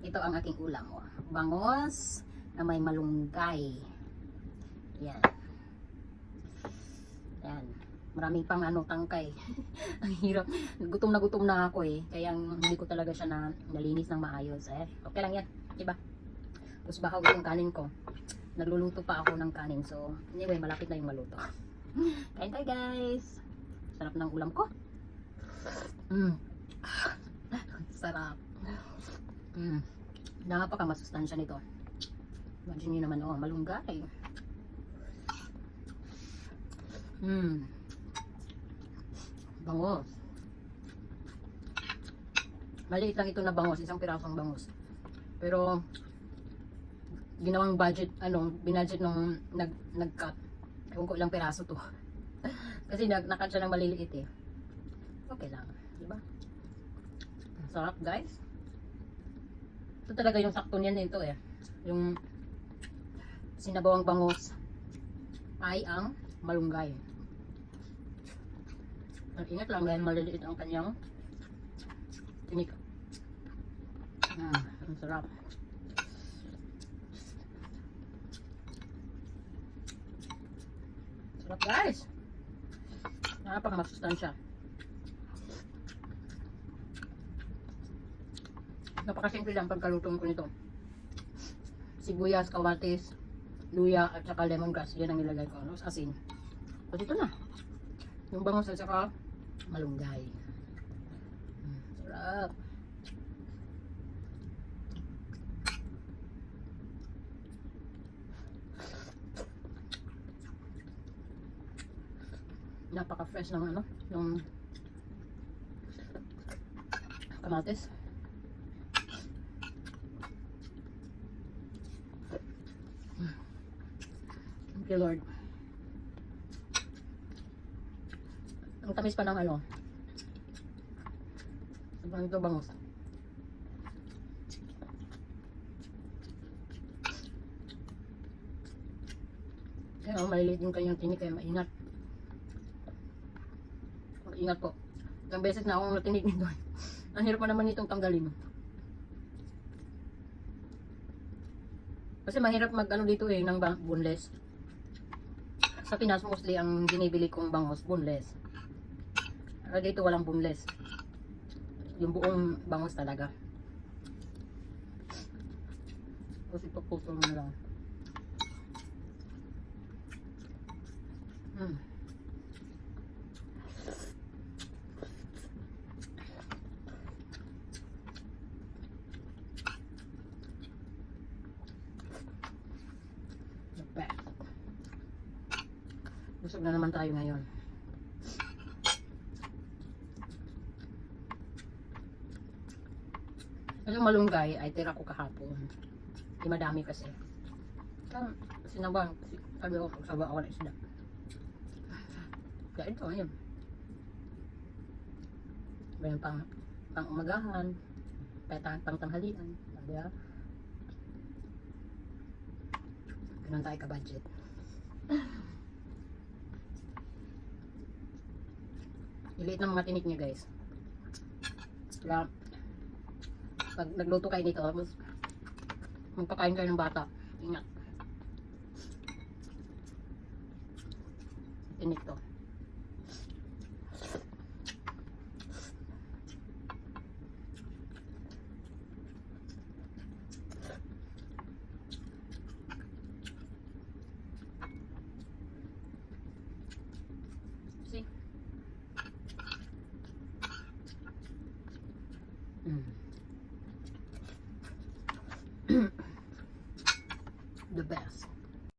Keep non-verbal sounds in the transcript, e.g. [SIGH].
Ito ang aking ulam. Oh. Bangos na may malunggay. Yan. Yan. Maraming pang ano, tangkay. [LAUGHS] ang hirap. Gutom na gutom na ako eh. Kaya hindi ko talaga siya na nalinis ng maayos. Eh, okay lang yan. Diba? Tapos baka yung kanin ko. Nagluluto pa ako ng kanin. So, anyway, malapit na yung maluto. [LAUGHS] Kain tayo guys. Sarap ng ulam ko. Mm. [LAUGHS] Sarap. Mm. Napaka masustansya nito. Imagine nyo naman, oh, malunggay. Mm. Bangos. Maliit lang ito na bangos, isang pirasong bangos. Pero, ginawang budget, ano, binudget nung nag, nag-cut. Ewan ko ilang piraso to. [LAUGHS] Kasi nag, nakat siya ng maliliit eh. Okay lang, di ba? Sarap guys. Ito talaga yung sakto niyan dito eh. Yung sinabawang bangus ay ang malunggay. Ang ingat lang dahil maliliit ang kanyang tinik. Ah, ang sarap. Sarap guys. Napaka-masustansya. Napakasimple lang pagkalutong ko nito. Sibuyas, kawatis, luya at saka lemongrass. Yan ang nilagay ko. Ano? Asin. At ito na. Yung bangus at saka malunggay. Mm, sarap. Napaka-fresh ng ano, yung kamatis. You, Lord. Ang tamis pa ng ano. Sobrang ito bangus. Kaya maliliit yung kanyang tinik kaya maingat. Mag-ingat po. Ilang beses na akong natinig nito. [LAUGHS] Ang hirap pa naman itong tanggalin. Kasi mahirap mag ano dito eh, ng boneless. Sa Pinas mostly ang binibili kong bangos, boneless. Pero dito walang boneless. Yung buong bangos talaga. Tapos ipaputol mo lang. Hmm. Busog na naman tayo ngayon. Yung malunggay ay tira ko kahapon. Di madami kasi. Kaya sinabang, sabi ko, sabi ako ng isda. Kaya ito, ayun. Mayroon pang, pang umagahan, pang, pang tanghalian. Sabi ah. Ganun tayo ka-budget. Iliit ng mga tinik niya guys. Kaya, pag nagluto kayo dito, tapos magpakain kayo ng bata, ingat. Tinik to. Mm.